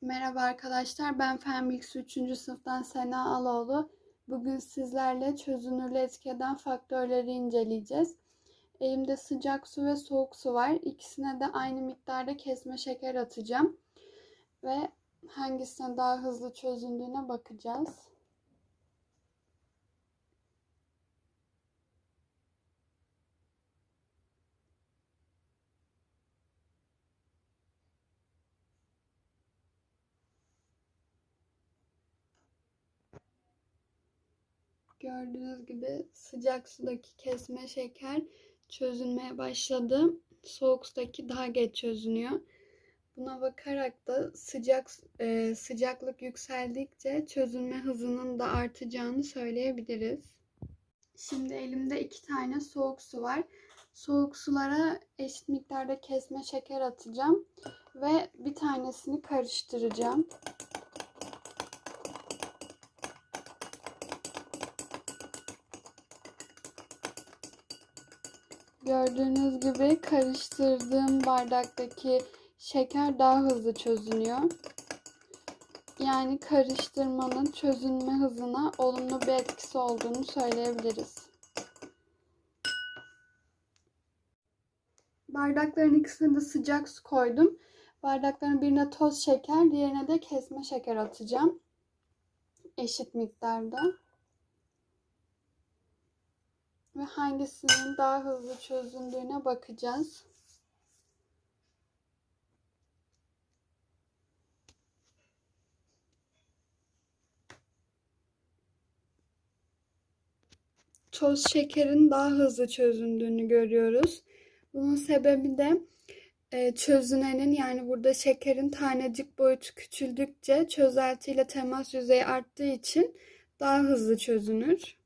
Merhaba arkadaşlar, ben Fen Bilgisi 3. sınıftan Sena Aloğlu. Bugün sizlerle çözünürlüğü etki eden faktörleri inceleyeceğiz. Elimde sıcak su ve soğuk su var. İkisine de aynı miktarda kesme şeker atacağım. Ve hangisine daha hızlı çözündüğüne bakacağız. Gördüğünüz gibi sıcak sudaki kesme şeker çözünmeye başladı. Soğuk sudaki daha geç çözünüyor. Buna bakarak da sıcak e, sıcaklık yükseldikçe çözünme hızının da artacağını söyleyebiliriz. Şimdi elimde iki tane soğuk su var. Soğuk sulara eşit miktarda kesme şeker atacağım ve bir tanesini karıştıracağım. Gördüğünüz gibi karıştırdığım bardaktaki şeker daha hızlı çözünüyor. Yani karıştırmanın çözünme hızına olumlu bir etkisi olduğunu söyleyebiliriz. Bardakların ikisine de sıcak su koydum. Bardakların birine toz şeker, diğerine de kesme şeker atacağım. Eşit miktarda ve hangisinin daha hızlı çözündüğüne bakacağız. Toz şekerin daha hızlı çözündüğünü görüyoruz. Bunun sebebi de e, çözünenin yani burada şekerin tanecik boyutu küçüldükçe çözeltiyle temas yüzeyi arttığı için daha hızlı çözünür.